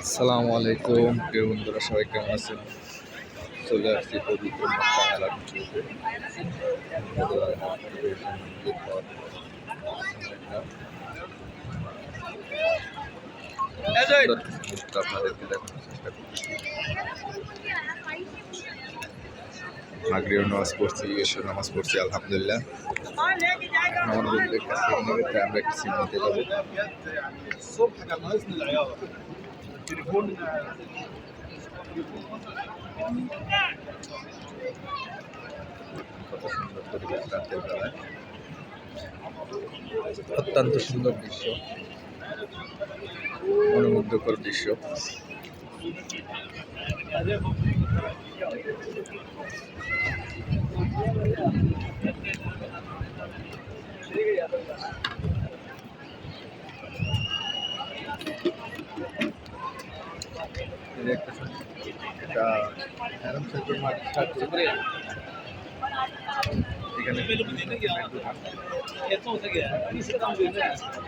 আসসালামু আলাইকুম প্রিয় বন্ধুরা সবাই কেমন আছেন? চলে আসছি পবিত্র মক্কা মেলার আপনাদেরকে দেখানোর চেষ্টা করছি। মাগরিও নামাজ পড়ছি ঈশ্বর নামাজ পড়ছি আলহামদুলিল্লাহ। অত্যন্ত সুন্দর দৃশ্য মনোমুগ্ধকর দৃশ্য।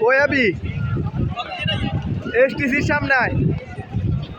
ওই আবি। এসটিসির সামনে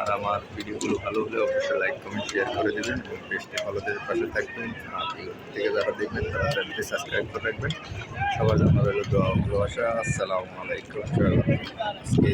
আর আমার ভিডিওগুলো ভালো হলে অবশ্যই লাইক কমেন্ট শেয়ার করে দেবেন। এবং পেজটি ভালোদের পাশে থাকবেন। আর থেকে যারা দেখবেন, তারা চ্যানেলটি সাবস্ক্রাইব করে রাখবেন। সবার জন্য রইল দোয়া ভালোবাসা। আসসালামু আলাইকুম আজকে